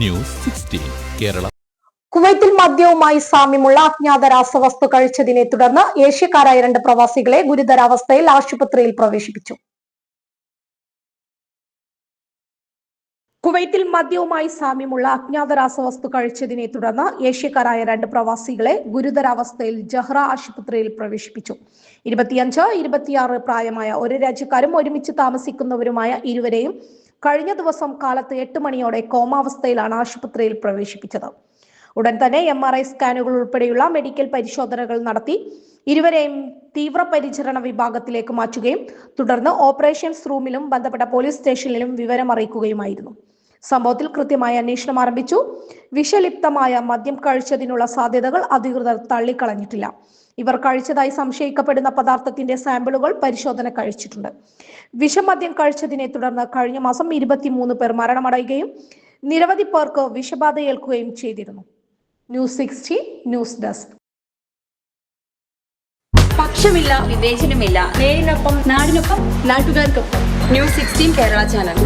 News sixteen Kerala. കുവൈത്തിൽ മദ്യവുമായി സാമ്യമുള്ള അജ്ഞാത രാസവസ്തു കഴിച്ചതിനെ തുടർന്ന് ഏഷ്യക്കാരായ രണ്ട് പ്രവാസികളെ ഗുരുതരാവസ്ഥയിൽ ആശുപത്രിയിൽ പ്രവേശിപ്പിച്ചു. കുവൈത്തിൽ മദ്യവുമായി സാമ്യമുള്ള അജ്ഞാത രാസവസ്തു കഴിച്ചതിനെ തുടർന്ന് ഏഷ്യക്കാരായ രണ്ട് പ്രവാസികളെ ഗുരുതരാവസ്ഥയിൽ ജഹ്റ ആശുപത്രിയിൽ പ്രവേശിപ്പിച്ചു. ഇരുപത്തിയഞ്ച് ഇരുപത്തിയാറ് പ്രായമായ ഒരു രാജ്യക്കാരും ഒരുമിച്ച് താമസിക്കുന്നവരുമായ ഇരുവരെയും കഴിഞ്ഞ ദിവസം കാലത്ത് എട്ട് മണിയോടെ കോമാവസ്ഥയിലാണ് ആശുപത്രിയിൽ പ്രവേശിപ്പിച്ചത്. ഉടൻ തന്നെ എം ആർ ഐ സ്കാനുകൾ ഉൾപ്പെടെയുള്ള മെഡിക്കൽ പരിശോധനകൾ നടത്തി ഇരുവരെയും തീവ്രപരിചരണ വിഭാഗത്തിലേക്ക് മാറ്റുകയും തുടർന്ന് ഓപ്പറേഷൻസ് റൂമിലും ബന്ധപ്പെട്ട പോലീസ് സ്റ്റേഷനിലും വിവരം അറിയിക്കുകയുമായിരുന്നു സംഭവത്തിൽ കൃത്യമായ അന്വേഷണം ആരംഭിച്ചു. വിഷലിപ്തമായ മദ്യം കഴിച്ചതിനുള്ള സാധ്യതകൾ അധികൃതർ തള്ളിക്കളഞ്ഞിട്ടില്ല. ഇവർ കഴിച്ചതായി സംശയിക്കപ്പെടുന്ന പദാർത്ഥത്തിന്റെ സാമ്പിളുകൾ പരിശോധന കഴിച്ചിട്ടുണ്ട്. വിഷമദ്യം കഴിച്ചതിനെ തുടർന്ന് കഴിഞ്ഞ മാസം ഇരുപത്തിമൂന്ന് പേർ മരണമടയുകയും നിരവധി പേർക്ക് വിഷബാധയേൽക്കുകയും ചെയ്തിരുന്നു. News sixty news desk. പക്ഷമില്ല വിവേചനമില്ല. നേരിനൊപ്പം നാടിനൊപ്പം നാട്ടുകാർക്കൊപ്പം. News sixteen Kerala channel.